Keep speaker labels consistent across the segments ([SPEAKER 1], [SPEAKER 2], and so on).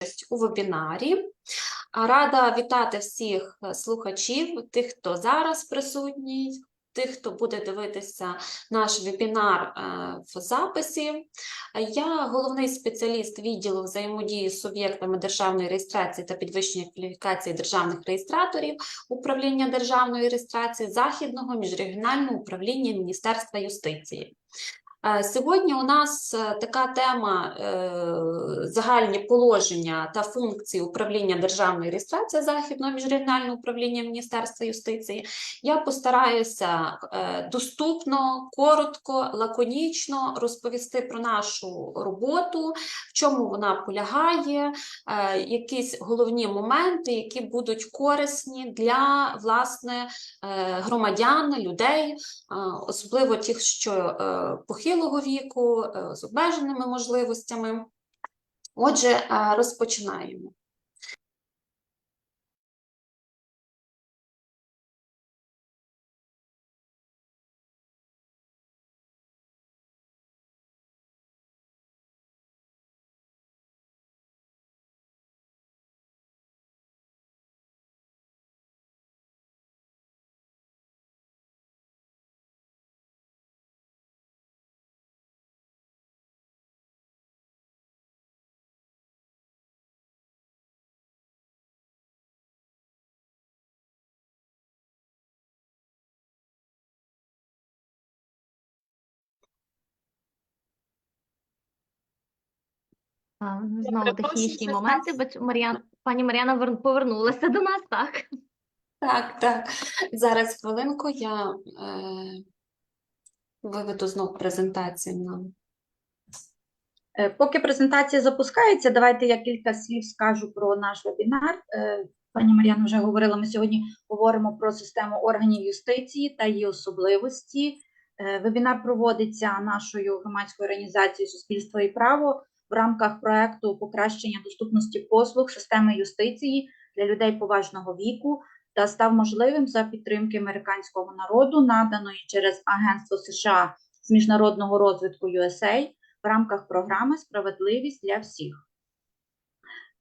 [SPEAKER 1] участь у вебінарі. Рада вітати всіх е, слухачів, тих, хто зараз присутній, тих, хто буде дивитися наш вебінар е, в записі. Я головний спеціаліст відділу взаємодії з суб'єктами державної реєстрації та підвищення кваліфікації державних реєстраторів управління державної реєстрації Західного міжрегіонального управління Міністерства юстиції. Е, Сьогодні у нас е, така тема е, загальні положення та функції управління державної реєстрації Західного міжрегіонального управління Міністерства юстиції. Я постараюся доступно, коротко, лаконічно розповісти про нашу роботу, в чому вона полягає, якісь головні моменти, які будуть корисні для власне громадян, людей, особливо тих, що е, похилого віку, е, з обмеженими можливостями. Отже, е, розпочинаємо.
[SPEAKER 2] А, Знову технічні моменти, бач, Мар'ян, пані Мар'яна вер- повернулася до нас, так?
[SPEAKER 1] Так, так. Зараз хвилинку я е, виведу знов презентацію нам.
[SPEAKER 3] Е, Поки презентація запускається, давайте я кілька слів скажу про наш вебінар. Е, Пані Мар'яна вже говорила, ми сьогодні говоримо про систему органів юстиції та її особливості. Е, Вебінар проводиться нашою громадською організацією Суспільство і право в рамках проекту покращення доступності послуг системи юстиції для людей поважного віку та став можливим за підтримки американського народу, наданої через Агентство США з міжнародного розвитку USA в рамках програми Справедливість для всіх.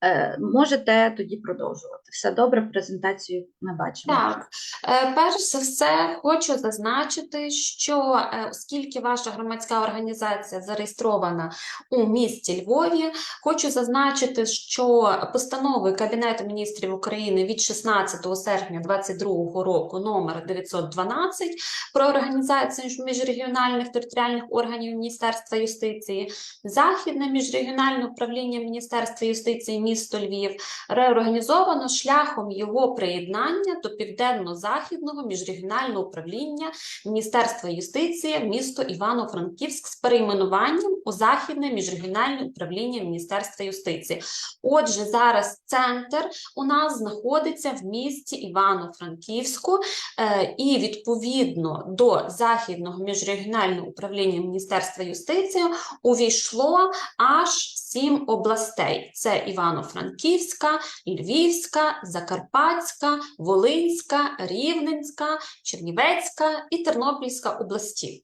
[SPEAKER 3] Е, можете тоді продовжувати. Все добре, презентацію ми бачимо.
[SPEAKER 1] Так, е, перш за все, хочу зазначити, що е, оскільки ваша громадська організація зареєстрована у місті Львові, хочу зазначити, що постанови Кабінету міністрів України від 16 серпня 2022 року номер 912 про організацію міжрегіональних територіальних органів Міністерства юстиції, Західне міжрегіональне управління Міністерства юстиції місто Львів реорганізовано шляхом його приєднання до Південно-Західного міжрегіонального управління Міністерства юстиції місто Івано-Франківськ з перейменуванням у Західне міжрегіональне управління Міністерства юстиції. Отже, зараз центр у нас знаходиться в місті Івано-Франківську, е, і відповідно до Західного міжрегіонального управління Міністерства юстиції увійшло аж сім областей: це Івано-Франківська, Львівська, Закарпатська, Волинська, Рівненська, Чернівецька і Тернопільська області.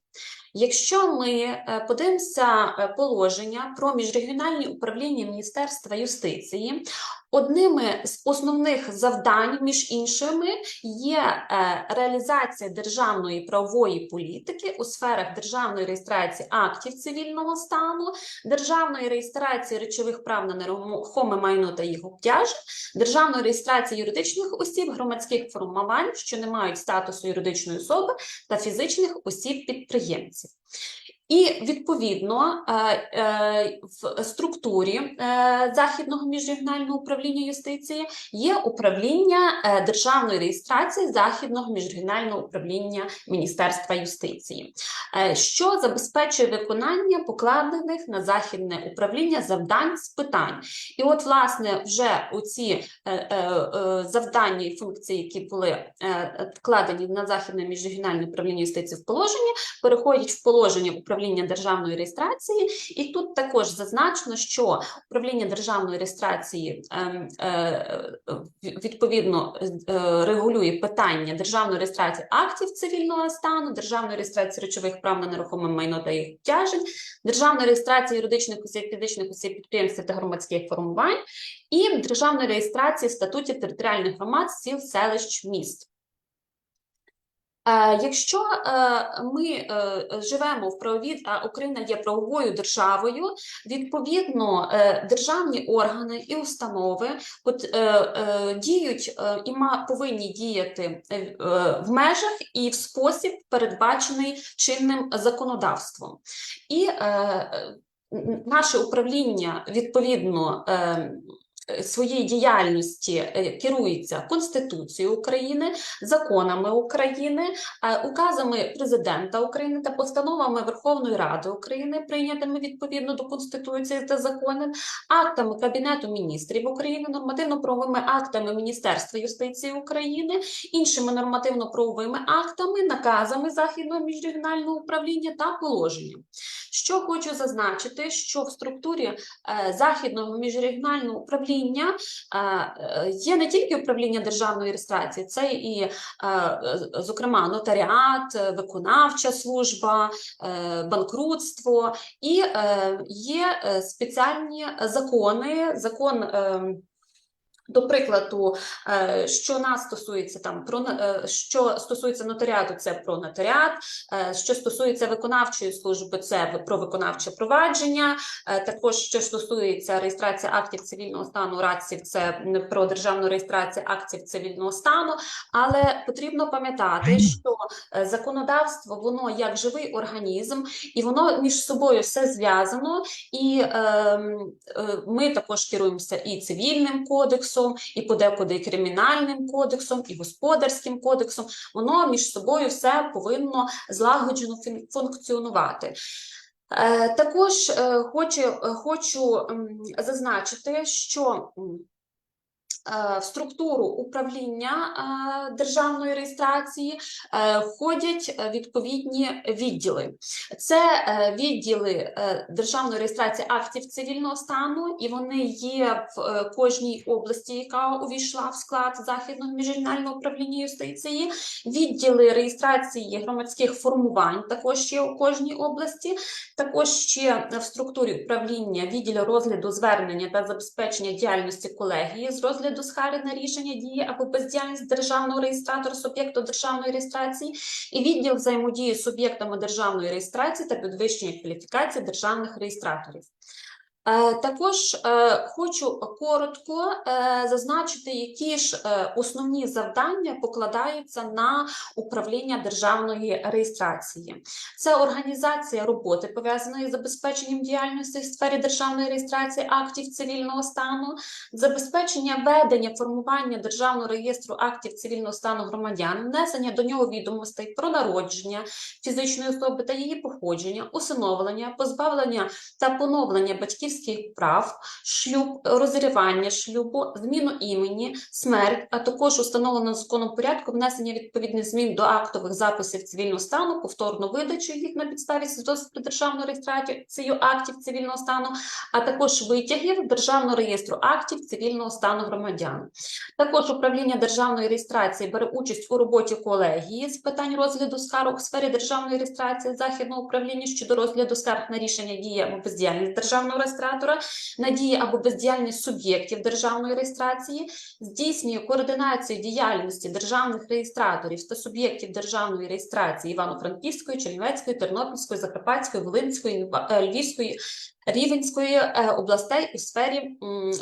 [SPEAKER 1] Якщо ми е, подивимося е, положення про міжрегіональні управління Міністерства юстиції, одними з основних завдань, між іншими, є е, реалізація державної правової політики у сферах державної реєстрації актів цивільного стану, державної реєстрації речових прав на нерухоме майно та їх обтяжень, державної реєстрації юридичних осіб, громадських формувань, що не мають статусу юридичної особи, та фізичних осіб-підприємців. І відповідно е, е, в структурі е, Західного міжрегіонального управління юстиції є управління державної реєстрації Західного міжрегіонального управління Міністерства юстиції, що забезпечує виконання покладених на західне управління завдань з питань. І от, власне, вже у ці завдання і функції, які були вкладені на західне міжрегіональне управління юстиції в положенні, переходять в положення управління управління державної реєстрації, і тут також зазначено, що управління державної реєстрації ем, е, е, відповідно е, регулює питання державної реєстрації актів цивільного стану, державної реєстрації речових прав на нерухоме майно та їх обтяжень, державної реєстрації юридичних осіб, фізичних осіб, підприємств та громадських формувань і державної реєстрації статутів територіальних громад сіл, селищ, міст. Е, Якщо е, ми е, живемо в правовій, а Україна є правовою державою, відповідно державні органи і установи діють і повинні діяти в межах і в спосіб, передбачений чинним законодавством. І наше управління відповідно. Е, Своєї діяльності е, керується Конституцією України, законами України, е, указами президента України та постановами Верховної Ради України, прийнятими відповідно до Конституції та законів, актами Кабінету міністрів України, нормативно-правовими актами Міністерства юстиції України, іншими нормативно-правовими актами, наказами Західного міжрегіонального управління та положенням. Що хочу зазначити, що в структурі е, Західного міжрегіонального управління е, є не тільки управління державної реєстрації, це і, е, зокрема, нотаріат, виконавча служба, банкрутство, і є спеціальні закони, закон. До прикладу, е, що нас стосується там про е, що стосується нотаріату, це про нотаріат, е, що стосується виконавчої служби, це про виконавче провадження. Е, Також що стосується реєстрації актів цивільного стану радців, це про державну реєстрацію актів цивільного стану. Але потрібно пам'ятати, що е, законодавство воно як живий організм, і воно між собою все зв'язано. І ем, е, ми також керуємося і цивільним кодексом, і подекуди і кримінальним кодексом, і господарським кодексом. Воно між собою все повинно злагоджено функціонувати. Е, Також е, хочу, е, хочу зазначити, що в структуру управління е, державної реєстрації е, входять е, відповідні відділи. Це е, відділи е, державної реєстрації актів цивільного стану, і вони є в е, кожній області, яка увійшла в склад Західного міжрегіонального управління юстиції. Відділи реєстрації громадських формувань також є у кожній області. Також ще в структурі управління відділ розгляду звернення та забезпечення діяльності колегії з розгляду на рішення дії або бездіяльність державного реєстратора суб'єкту державної реєстрації і відділ взаємодії з суб'єктами державної реєстрації та підвищення кваліфікації державних реєстраторів. Е, Також е, хочу коротко е, зазначити, які ж основні завдання покладаються на управління державної реєстрації. Це організація роботи, пов'язаної з забезпеченням діяльності в сфері державної реєстрації актів цивільного стану, забезпечення ведення формування державного реєстру актів цивільного стану громадян, внесення до нього відомостей про народження фізичної особи та її походження, усиновлення, позбавлення та поновлення батьківських прав, шлюб, розірвання шлюбу, зміну імені, смерть, а також установлено законом порядку внесення відповідних змін до актових записів цивільного стану, повторну видачу їх на підставі свідоцтва про державну актів цивільного стану, а також витягів державного реєстру актів цивільного стану громадян. Також управління державної реєстрації бере участь у роботі колегії з питань розгляду скарг у сфері державної реєстрації західного управління щодо розгляду скарг на рішення дії або бездіяльність державного реєстратора, на дії або бездіяльність суб'єктів державної реєстрації, здійснює координацію діяльності державних реєстраторів та суб'єктів державної реєстрації Івано-Франківської, Чернівецької, Тернопільської, Закарпатської, Волинської, е, Львівської, Рівенської е, областей у сфері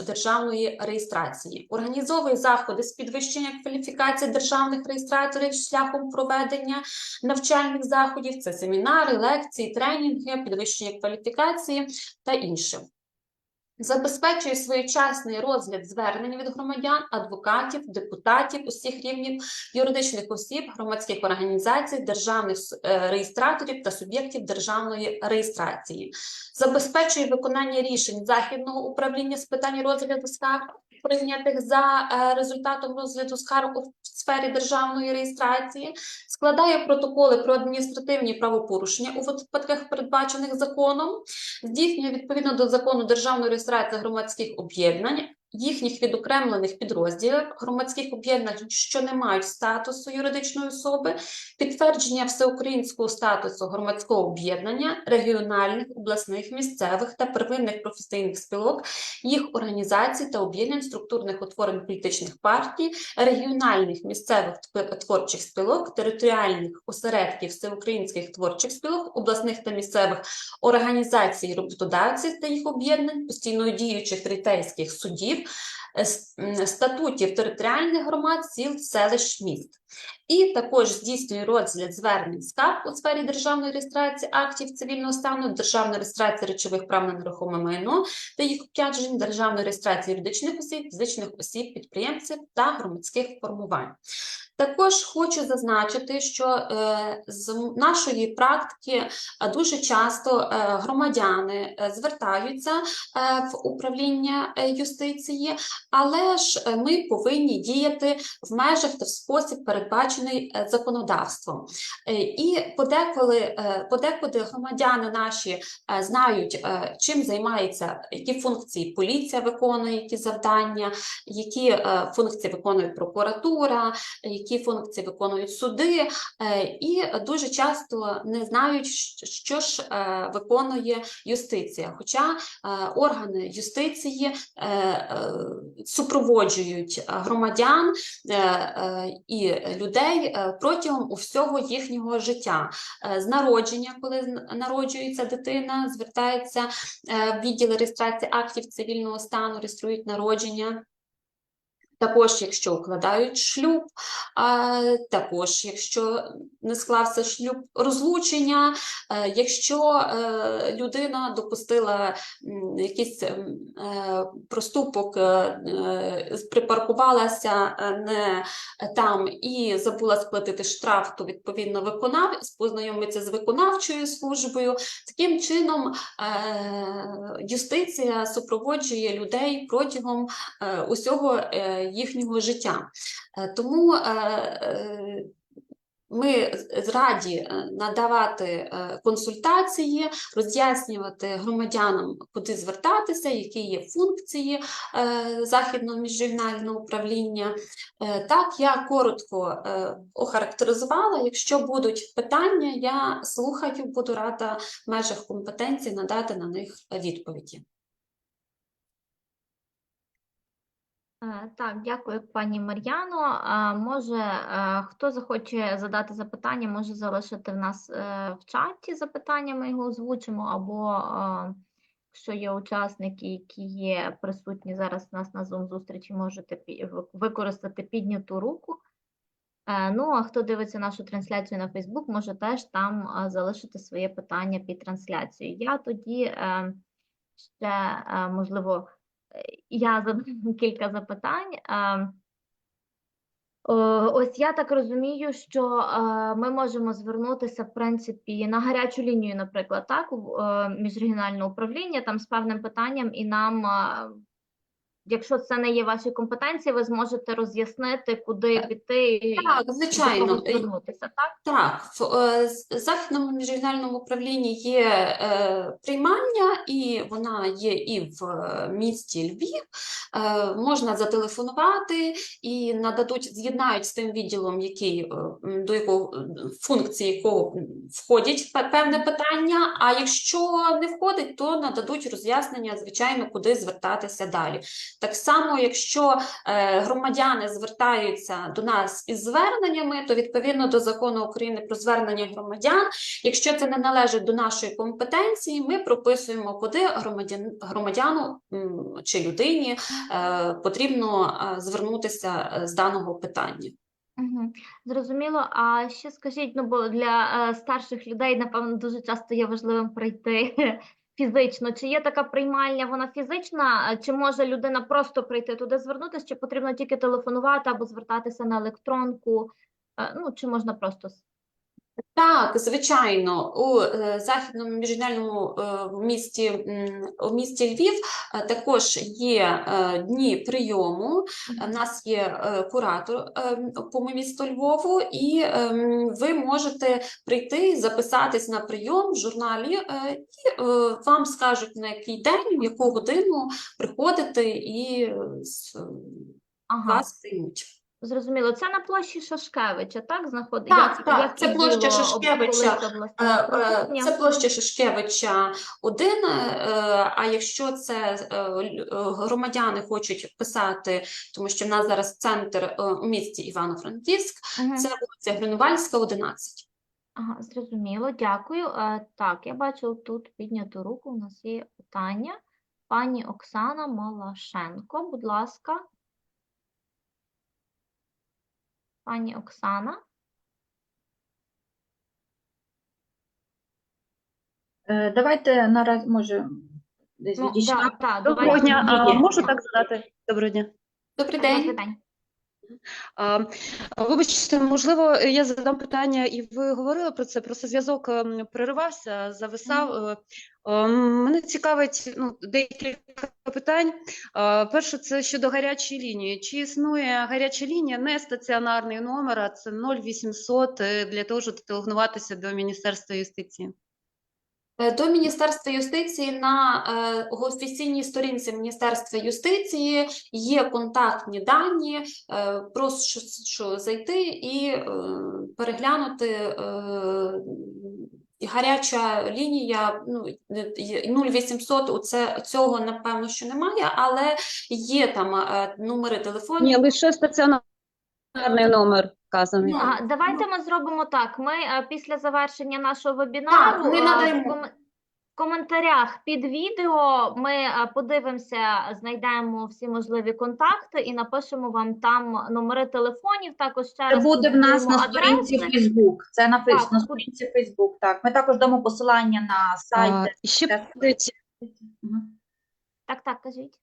[SPEAKER 1] державної реєстрації, організовує заходи з підвищення кваліфікації державних реєстраторів шляхом проведення навчальних заходів, це семінари, лекції, тренінги, підвищення кваліфікації та інше. Забезпечує своєчасний розгляд звернень від громадян, адвокатів, депутатів усіх рівнів, юридичних осіб, громадських організацій, державних е, реєстраторів та суб'єктів державної реєстрації. Забезпечує виконання рішень Західного управління з питань розгляду скарг, прийнятих за е, результатом розгляду скарг у сфері державної реєстрації, складає протоколи про адміністративні правопорушення у випадках, передбачених законом, здійснює відповідно до закону державної реєстрації громадських об'єднань, їхніх відокремлених підрозділів, громадських об'єднань, що не мають статусу юридичної особи, підтвердження всеукраїнського статусу громадського об'єднання, регіональних, обласних, місцевих та первинних професійних спілок, їх організацій та об'єднань структурних утворень політичних партій, регіональних місцевих творчих спілок, територіальних осередків всеукраїнських творчих спілок, обласних та місцевих організацій роботодавців та їх об'єднань, постійно діючих рітейських судів, е, статутів територіальних громад, сіл, селищ, міст. І також здійснює розгляд звернень скарг у сфері державної реєстрації актів цивільного стану, державної реєстрації речових прав на нерухоме майно та їх обтяжень, державної реєстрації юридичних осіб, фізичних осіб, підприємців та громадських формувань. Також хочу зазначити, що е, з нашої практики е, дуже часто е, громадяни звертаються в управління юстиції, але ж ми повинні діяти в межах та в спосіб, передбачений законодавством. І подеколи, подекуди громадяни наші знають, чим займається, які функції поліція виконує, які завдання, які функції виконує прокуратура, які функції виконують суди, е, і дуже часто не знають, що ж е, виконує юстиція. Хоча е, органи юстиції супроводжують громадян і людей протягом усього їхнього життя. З народження, коли народжується дитина, звертається в відділ реєстрації актів цивільного стану, реєструють народження. Також, якщо укладають шлюб, а, також, якщо не склався шлюб, розлучення, е, якщо е, людина допустила якийсь е, проступок, припаркувалася не там і забула сплатити штраф, то відповідно виконав, познайомиться з виконавчою службою. Таким чином юстиція супроводжує людей протягом усього їхнього життя. Е, Тому е, е, ми раді надавати консультації, роз'яснювати громадянам, куди звертатися, які є функції західного міжрегіонального управління. Так, я коротко охарактеризувала. Якщо будуть питання, я слухаю, буду рада в межах компетенції надати на них відповіді.
[SPEAKER 2] Е, Так, дякую, пані Мар'яно. Може, е, хто захоче задати запитання, може залишити в нас е, в чаті запитання, ми його озвучимо, або е, якщо є учасники, які є присутні зараз у нас на Zoom-зустрічі, можете використати підняту руку. Е, Ну, а хто дивиться нашу трансляцію на Facebook, може теж там е, залишити своє питання під трансляцією. Я тоді е, ще, е, можливо, е, я задам кілька запитань. Ось я так розумію, що ми можемо звернутися, в принципі, на гарячу лінію, наприклад, так, е, міжрегіональне управління там з певним питанням, і нам, якщо це не є ваші компетенції, ви зможете роз'яснити, куди піти
[SPEAKER 1] Так,
[SPEAKER 2] до
[SPEAKER 1] звичайно.
[SPEAKER 2] звернутися, так?
[SPEAKER 1] Так, в е, Західному міжрегіональному управлінні є е, приймання, і вона є і в е, місті Львів. Можна зателефонувати і нададуть, з'єднають з тим відділом, який, до якого функції якого входять пе- певне питання. А якщо не входить, то нададуть роз'яснення, звичайно, куди звертатися далі. Так само, якщо е, громадяни звертаються до нас із зверненнями, то відповідно до закону України про звернення громадян, якщо це не належить до нашої компетенції, ми прописуємо, куди громадян, громадяну чи людині е, потрібно е, звернутися з даного питання.
[SPEAKER 2] Зрозуміло. А ще скажіть, ну бо для старших людей, напевно, дуже часто є важливим пройти фізично? Чи є така приймальня, вона фізична, е, чи може людина просто прийти туди звернутися, чи потрібно тільки телефонувати або звертатися на електронку? Е, Ну, чи можна просто
[SPEAKER 1] Так, звичайно, у е, західному міжнародному е, місті, у місті Львів е, також є дні прийому. У нас є куратор по місту Львову, і ви можете прийти, записатись на прийом в журналі, і вам скажуть на який день, в яку годину приходити, і
[SPEAKER 2] Ага,
[SPEAKER 1] вас приймуть.
[SPEAKER 2] Зрозуміло. Це на площі Шашкевича, так знаходиться?
[SPEAKER 1] Так, так, це площа Шашкевича. Е, е, Це площа Шишкевича 1, а якщо це е, е, громадяни хочуть писати, тому що в нас зараз центр е, у місті Івано-Франківськ, це вулиця Гринувальська, 11.
[SPEAKER 2] Ага, зрозуміло, дякую. Е, Так, я бачу тут підняту руку, у нас є питання. Пані Оксана Малашенко, будь ласка. Пані Оксана.
[SPEAKER 3] Е, Давайте наразі, може, десь
[SPEAKER 2] Ну,
[SPEAKER 3] відійшла.
[SPEAKER 2] да, да,
[SPEAKER 4] Доброго
[SPEAKER 2] давайте.
[SPEAKER 4] дня. А, можу так задати? Доброго дня.
[SPEAKER 1] Добрий
[SPEAKER 2] Добрий
[SPEAKER 1] день.
[SPEAKER 4] Вибачте, можливо, я задам питання, і ви говорили про це, просто зв'язок ем, переривався, зависав. Е, е, Мене цікавить ну, декілька питань. Е, Перше, це щодо гарячої лінії. Чи існує гаряча лінія, не стаціонарний номер, а це 0800 е, для того, щоб телефонуватися до Міністерства юстиції?
[SPEAKER 1] Е, До Міністерства юстиції на е, офіційній сторінці Міністерства юстиції є контактні дані. Е, прошу що зайти і переглянути. Гаряча лінія ну, є 0800, у це, цього напевно, що немає, але є там номери телефонів.
[SPEAKER 4] Ні, лише стаціонарний номер вказаний.
[SPEAKER 1] Ну,
[SPEAKER 2] А, давайте ми зробимо так. Ми е, після завершення нашого вебінару
[SPEAKER 1] ми
[SPEAKER 2] е,
[SPEAKER 1] надаємо.
[SPEAKER 2] в в коментарях під відео ми е, подивимося, знайдемо всі можливі контакти і напишемо вам там номери телефонів. Також ще
[SPEAKER 3] Це
[SPEAKER 2] раз
[SPEAKER 3] буде в нас на сторінці
[SPEAKER 2] адреси.
[SPEAKER 3] Facebook. Це написано
[SPEAKER 2] Так,
[SPEAKER 3] на сторінці Facebook. Так, ми також дамо посилання на сайт.
[SPEAKER 4] А,
[SPEAKER 3] де
[SPEAKER 4] ще
[SPEAKER 3] Мгм.
[SPEAKER 2] Так, так, кажіть.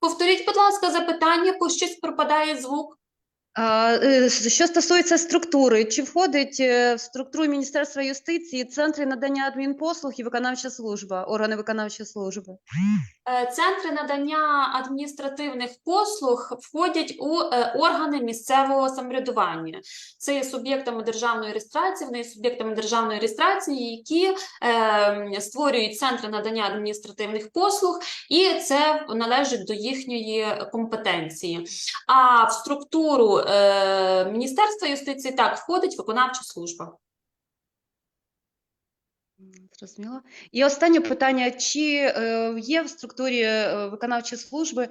[SPEAKER 1] Повторіть, будь ласка, запитання, бо щось пропадає звук.
[SPEAKER 4] Е, Що стосується структури, чи входить е, в структуру Міністерства юстиції центри надання адмінпослуг і виконавча служба, органи виконавчої служби?
[SPEAKER 1] Е, Центри надання адміністративних послуг входять у е, органи місцевого самоврядування. Це є суб'єктами державної реєстрації, вони є суб'єктами державної реєстрації, які е, створюють центри надання адміністративних послуг, і це належить до їхньої компетенції. А в структуру е, Міністерства юстиції так входить виконавча служба.
[SPEAKER 4] Зрозуміло. І останнє питання: чи е, є в структурі е, виконавчої служби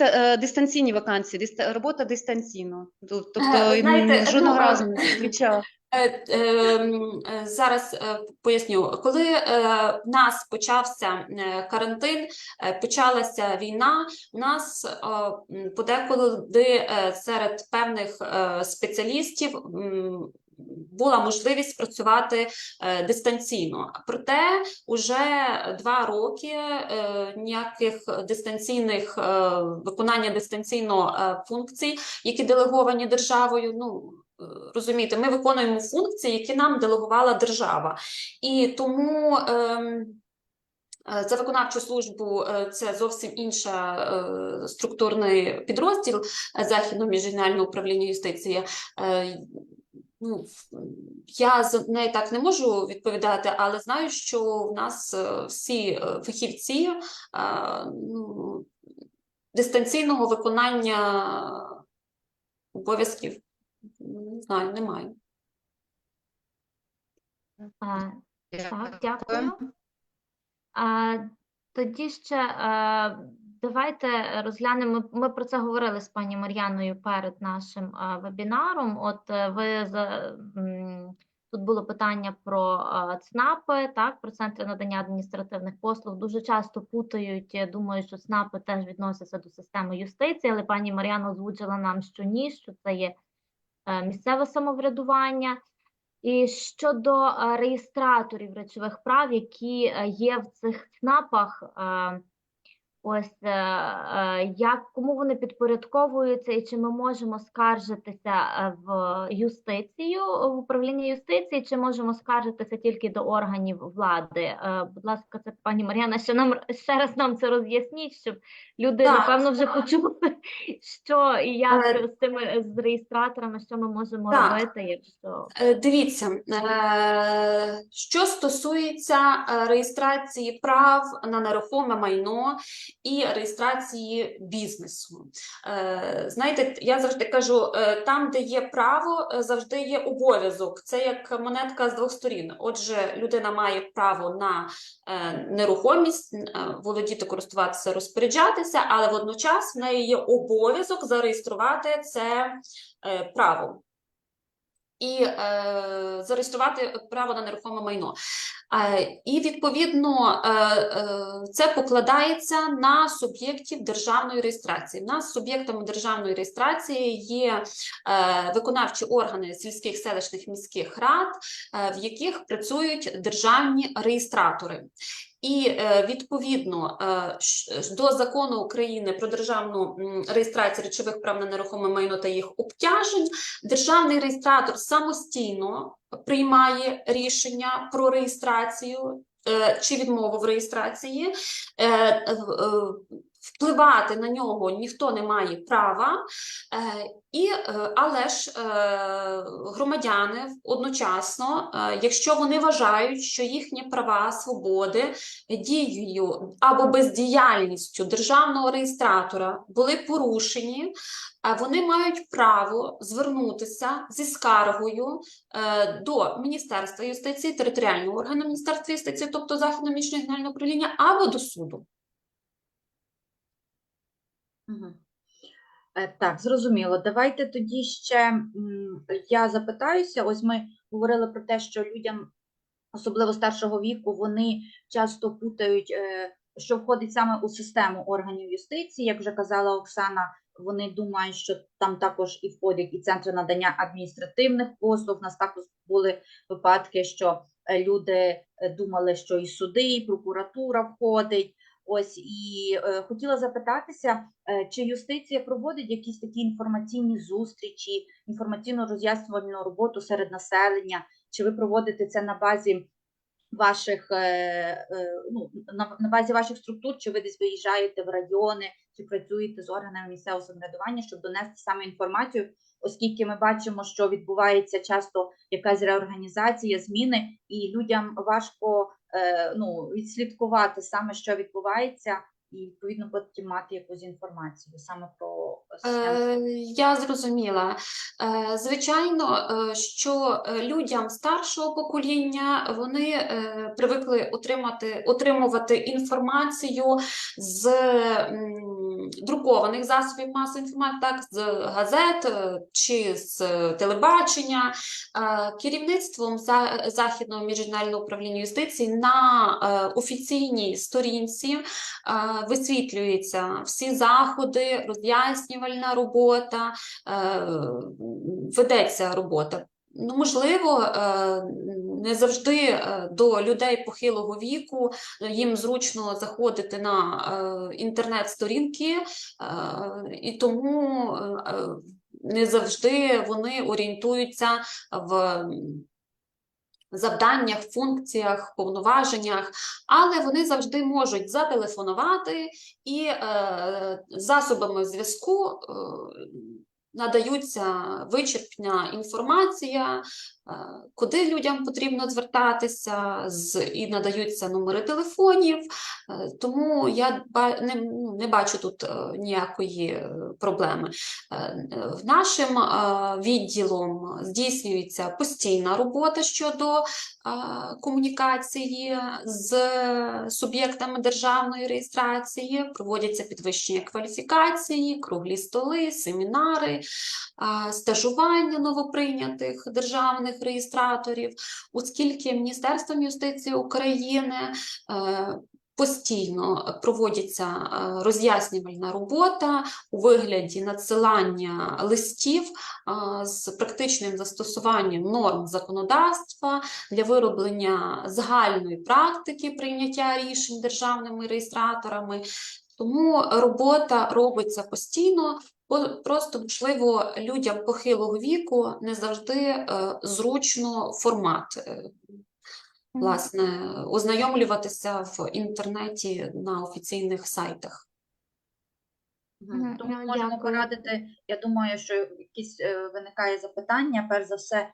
[SPEAKER 4] е, дистанційні вакансії, робота дистанційно? Тобто
[SPEAKER 1] знаєте,
[SPEAKER 4] жодного
[SPEAKER 1] ну,
[SPEAKER 4] разу не зустрічала.
[SPEAKER 1] Е, Зараз поясню, коли в нас почався карантин, почалася війна, у нас е, серед певних спеціалістів була можливість працювати е, дистанційно. Проте уже два роки е, ніяких дистанційних е, виконання дистанційно функцій, які делеговані державою, ну розумієте, ми виконуємо функції, які нам делегувала держава. І тому ем, за виконавчу службу це зовсім інша структурний підрозділ Західного міжрегіонального управління юстиції. Ну, я за неї так не можу відповідати, але знаю, що в нас е, всі е, фахівці е, ну, дистанційного виконання обов'язків не знаю, немає.
[SPEAKER 2] Так, дякую. А, тоді ще давайте розглянемо. Ми про це говорили з пані Мар'яною перед нашим е, вебінаром. От е, ви тут було питання про е, ЦНАПи, так, про центри надання адміністративних послуг. Дуже часто путають. Думаю, що ЦНАПи теж відносяться до системи юстиції, але пані Мар'яна озвучила нам, що ні, що це є е, місцеве самоврядування. І щодо е, реєстраторів речових прав, які е, є в цих ЦНАПах, е, ось е, е, як кому вони підпорядковуються, і чи ми можемо скаржитися е, в юстицію, в управління юстиції, чи можемо скаржитися тільки до органів влади? Будь ласка, це пані Мар'яна, ще нам ще раз нам це роз'ясніть, щоб люди
[SPEAKER 1] Так.
[SPEAKER 2] напевно вже почули, що і як з тими з реєстраторами, що ми можемо
[SPEAKER 1] Так.
[SPEAKER 2] робити, якщо
[SPEAKER 1] Дивіться, що стосується реєстрації прав на нерухоме майно і реєстрації бізнесу. Е, Знаєте, я завжди кажу, е, там, де є право, е, завжди є обов'язок. Це як монетка з двох сторін. Отже, людина має право на нерухомість, володіти, користуватися, розпоряджатися, але водночас в неї є обов'язок зареєструвати це право і е, зареєструвати право на нерухоме майно. Е, і відповідно е, е, це покладається на суб'єктів державної реєстрації. У нас суб'єктами державної реєстрації є е, виконавчі органи сільських селищних міських рад, е, в яких працюють державні реєстратори. І е, відповідно е, до закону України про державну реєстрацію речових прав на нерухоме майно та їх обтяжень, державний реєстратор самостійно приймає рішення про реєстрацію е, чи відмову в реєстрації. Впливати на нього ніхто не має права, е, і, е, але ж е, громадяни одночасно, якщо вони вважають, що їхні права, свободи дією або бездіяльністю державного реєстратора були порушені, вони мають право звернутися зі скаргою до Міністерства юстиції, територіального органу Міністерства юстиції, тобто Західного міжнародного генерального управління, або до суду.
[SPEAKER 3] Е, Так, зрозуміло. Давайте тоді ще я запитаюся. Ось ми говорили про те, що людям, особливо старшого віку, вони часто путають, е, що входить саме у систему органів юстиції. Як вже казала Оксана, вони думають, що там також і входять і центри надання адміністративних послуг. У нас також були випадки, що е, люди думали, що і суди, і прокуратура входить. Ось і е, хотіла запитатися, е, чи юстиція проводить якісь такі інформаційні зустрічі, інформаційно роз'яснювальну роботу серед населення? Чи ви проводите це на базі ваших е, е, ну, на, на базі ваших структур, чи ви десь виїжджаєте в райони, чи працюєте з органами місцевого самоврядування, щоб донести саме інформацію, оскільки ми бачимо, що відбувається часто якась реорганізація, зміни, і людям важко ну, відслідкувати саме, що відбувається, і відповідно потім мати якусь інформацію саме про.
[SPEAKER 1] Е, Я зрозуміла. Е, Звичайно, е, що е, людям старшого покоління вони е, привикли отримати, отримувати інформацію з м, друкованих засобів масової інформації, так, з газет чи з телебачення. Е, Керівництвом За- Західного міжрегіонального управління юстиції на е, офіційній сторінці висвітлюються всі заходи, роз'яснювальна робота, е, ведеться робота. Ну, можливо, е, не завжди е, до людей похилого віку їм зручно заходити на інтернет-сторінки, і тому не завжди вони орієнтуються в завданнях, функціях, повноваженнях, але вони завжди можуть зателефонувати і е, засобами зв'язку е, надаються вичерпна інформація, куди людям потрібно звертатися, з, і надаються номери телефонів. Е, Тому я не, ну, не бачу тут е, ніякої е, проблеми. Нашим відділом здійснюється постійна робота щодо комунікації з суб'єктами державної реєстрації, проводяться підвищення кваліфікації, круглі столи, семінари, стажування новоприйнятих державних реєстраторів, оскільки Міністерством юстиції України е, постійно проводиться е, роз'яснювальна робота у вигляді надсилання листів е, з практичним застосуванням норм законодавства для вироблення загальної практики прийняття рішень державними реєстраторами. Тому робота робиться постійно. Просто, можливо, людям похилого віку не завжди е, зручно формат, е, власне, ознайомлюватися в інтернеті на офіційних сайтах.
[SPEAKER 3] Тому
[SPEAKER 2] ну,
[SPEAKER 3] можемо порадити. Я думаю, що якісь е, виникає запитання. Перш за все,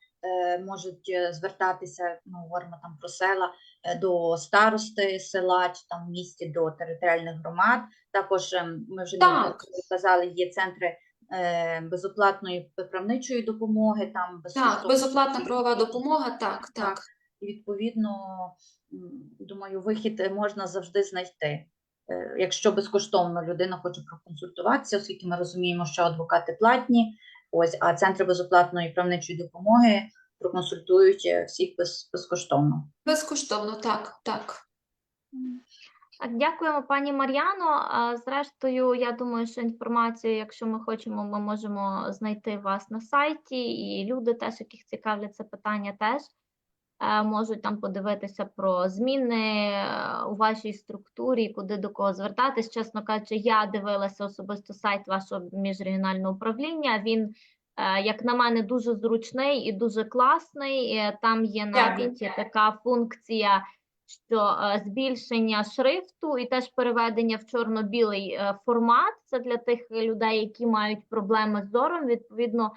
[SPEAKER 3] можуть е, звертатися, ну, говоримо там про села, е, до старости села чи там в місті до територіальних громад. Також ем, ми вже
[SPEAKER 1] Так.
[SPEAKER 3] казали, є центри е, безоплатної правничої допомоги, там
[SPEAKER 1] Так, безоплатна правова допомога, так, так.
[SPEAKER 3] і відповідно, думаю, вихід е, можна завжди знайти. Е, Якщо безкоштовно людина хоче проконсультуватися, оскільки ми розуміємо, що адвокати платні, ось, а центри безоплатної правничої допомоги проконсультують е, всіх без, безкоштовно.
[SPEAKER 1] Безкоштовно, так, так.
[SPEAKER 2] Дякуємо, пані Мар'яно. Зрештою, я думаю, що інформацію, якщо ми хочемо, ми можемо знайти вас на сайті, і люди теж, яких цікавлять це питання, теж можуть там подивитися про зміни е, у вашій структурі, куди до кого звертатись. Чесно кажучи, я дивилася особисто сайт вашого міжрегіонального управління. Він, е, як на мене, дуже зручний і дуже класний. Е, Там є
[SPEAKER 1] Дякую.
[SPEAKER 2] навіть така функція що е, збільшення шрифту і теж переведення в чорно-білий е, формат. Це для тих людей, які мають проблеми з зором. Відповідно, е,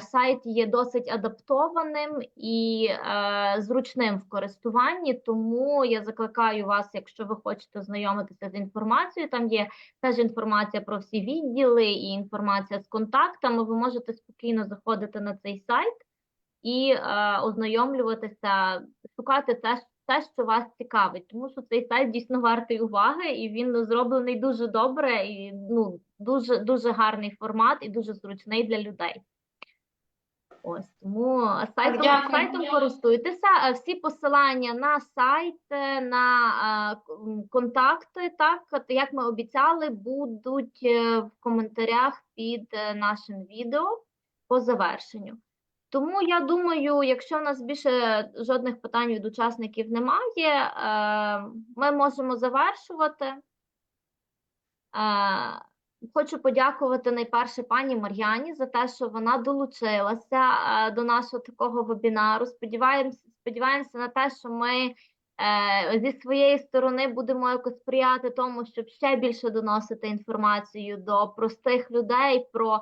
[SPEAKER 2] сайт є досить адаптованим і е, зручним в користуванні. Тому я закликаю вас, якщо ви хочете знайомитися з інформацією, там є теж інформація про всі відділи і інформація з контактами. Ви можете спокійно заходити на цей сайт і е, ознайомлюватися, шукати те, те, що вас цікавить, тому що цей сайт дійсно вартий уваги, і він зроблений дуже добре, і ну дуже дуже гарний формат і дуже зручний для людей. Ось тому сайтом,
[SPEAKER 1] дякую.
[SPEAKER 2] сайтом користуйтеся. Е, Всі посилання на сайт, на е, контакти, так як ми обіцяли, будуть е, в коментарях під нашим відео по завершенню. Тому я думаю, якщо в нас більше жодних питань від учасників немає, ми можемо завершувати. Хочу подякувати найперше пані Мар'яні за те, що вона долучилася е, до нашого такого вебінару. Сподіваємося, сподіваємося на те, що ми е, зі своєї сторони будемо якось сприяти тому, щоб ще більше доносити інформацію до простих людей про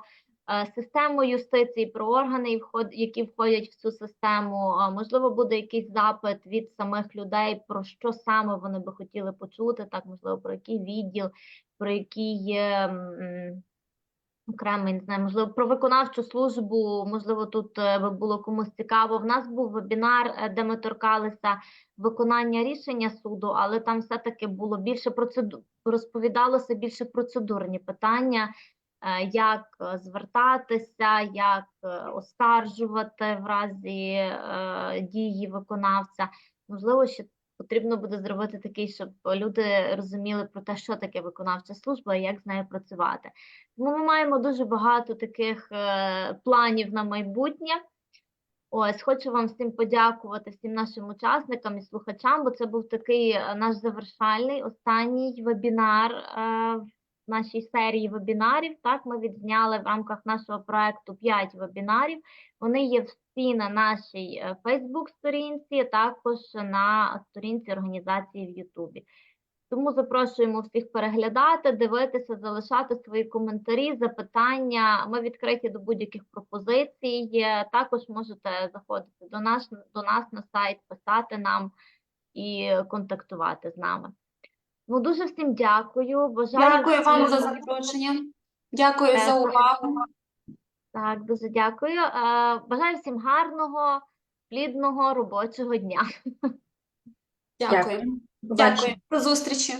[SPEAKER 2] е, систему юстиції, про органи, які входять в цю систему. Можливо, буде якийсь запит від самих людей, про що саме вони би хотіли почути, так можливо, про який відділ, про е, м, окремий, не знаю, можливо, про виконавчу службу, можливо, тут е, би було комусь цікаво. В нас був вебінар, е, де ми торкалися виконання рішення суду, але там все-таки було більше процеду... розповідалося більше процедурні питання, е, як звертатися, як оскаржувати в разі дії виконавця. Можливо, ще потрібно буде зробити такий, щоб люди розуміли про те, що таке виконавча служба і як з нею працювати. Тому ми маємо дуже багато таких е, планів на майбутнє. Ось, хочу вам всім подякувати, всім нашим учасникам і слухачам, бо це був такий е, наш завершальний останній вебінар е, нашій серії вебінарів. Так, ми відзняли в рамках нашого проекту 5 вебінарів. Вони є всі на нашій Фейсбук-сторінці, також на сторінці організації в Ютубі. Тому запрошуємо всіх переглядати, дивитися, залишати свої коментарі, запитання. Ми відкриті до будь-яких пропозицій. Також можете заходити до нас, до нас на сайт, писати нам і контактувати з нами. Ну, дуже всім дякую. Бажаю
[SPEAKER 1] Дякую вам за запрошення. Дякую за увагу.
[SPEAKER 2] Так, дуже дякую. Е, Бажаю всім гарного, плідного робочого дня.
[SPEAKER 1] Дякую. Дякую. До зустрічі.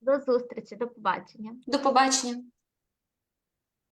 [SPEAKER 2] До зустрічі, до побачення.
[SPEAKER 1] До побачення.